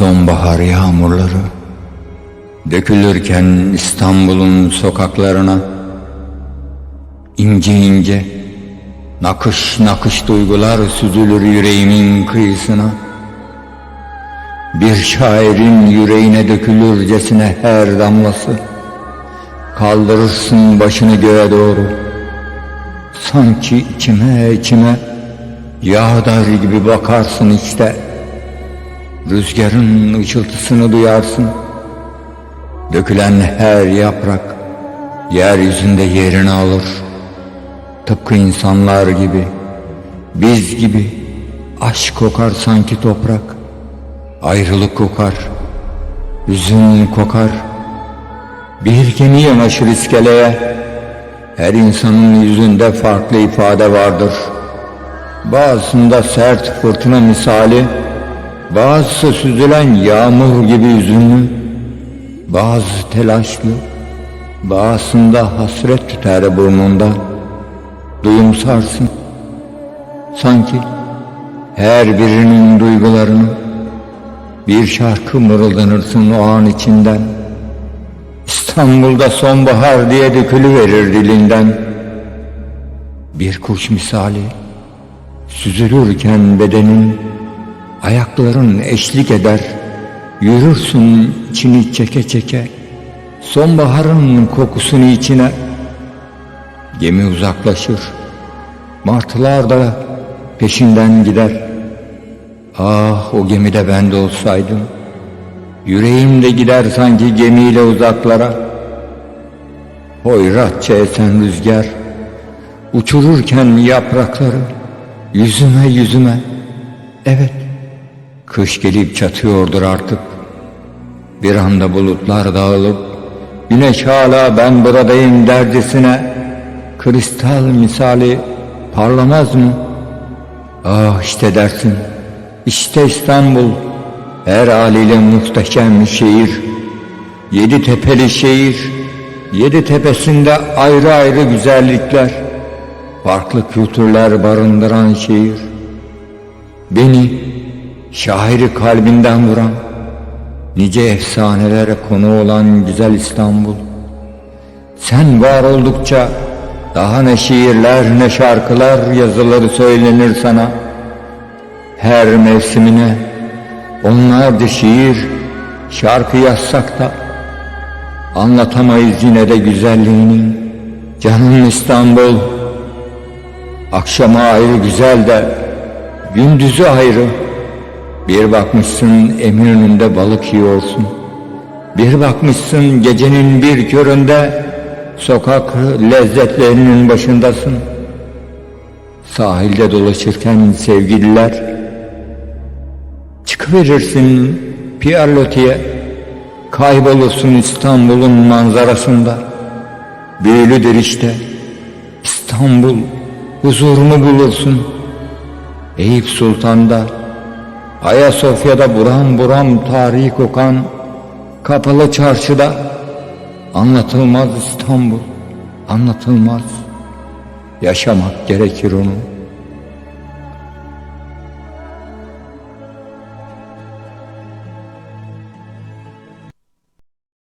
Sonbahar yağmurları dökülürken İstanbul'un sokaklarına ince ince nakış nakış duygular süzülür yüreğimin kıyısına. Bir şairin yüreğine dökülürcesine her damlası kaldırırsın başını göğe doğru. Sanki içime içime yağdar gibi bakarsın işte. Rüzgarın ışıltısını duyarsın. Dökülen her yaprak yeryüzünde yerini alır. Tıpkı insanlar gibi, biz gibi aşk kokar sanki toprak. Ayrılık kokar, hüzün kokar. Bir gemi yanaşır iskeleye. Her insanın yüzünde farklı ifade vardır. Bazısında sert fırtına misali, bazısı süzülen yağmur gibi üzünlü, bazı telaşlı, bazısında hasret tüter burnunda. Duyumsarsın. Sanki her birinin duygularını bir şarkı mırıldanırsın o an içinden. İstanbul'da sonbahar diye dökülüverir dilinden. Bir kuş misali süzülürken bedenin ayakların eşlik eder. Yürürsün içini çeke çeke. Sonbaharın kokusunu içine. Gemi uzaklaşır. Martılar da peşinden gider. Ah o gemide ben de olsaydım. Yüreğim de gider sanki gemiyle uzaklara. Hoyratça esen rüzgar. Uçururken yaprakları. Yüzüme yüzüme. Evet. Kış gelip çatıyordur artık. Bir anda bulutlar dağılıp Güneş hala ben buradayım dercesine Kristal misali parlamaz mı? Ah işte dersin. İşte İstanbul. Her haliyle muhteşem bir şehir. Yedi tepeli şehir. Yedi tepesinde ayrı ayrı güzellikler. Farklı kültürler barındıran şehir. Beni şairi kalbinden vuran Nice efsanelere konu olan güzel İstanbul. Sen var oldukça daha ne şiirler ne şarkılar yazıları söylenir sana. Her mevsimine onlarca şiir şarkı yazsak da Anlatamayız yine de güzelliğini. Canım İstanbul Akşama ayrı güzel de Gündüzü ayrı bir bakmışsın Eminönü'nde balık yiyorsun. Bir bakmışsın gecenin bir köründe sokak lezzetlerinin başındasın. Sahilde dolaşırken sevgililer çıkıverirsin Pierlotti'ye kaybolursun İstanbul'un manzarasında. Büyülüdür işte İstanbul huzurunu bulursun. Eyüp Sultan'da Ayasofya'da buram buram tarihi kokan kapalı çarşıda anlatılmaz İstanbul, anlatılmaz. Yaşamak gerekir onu.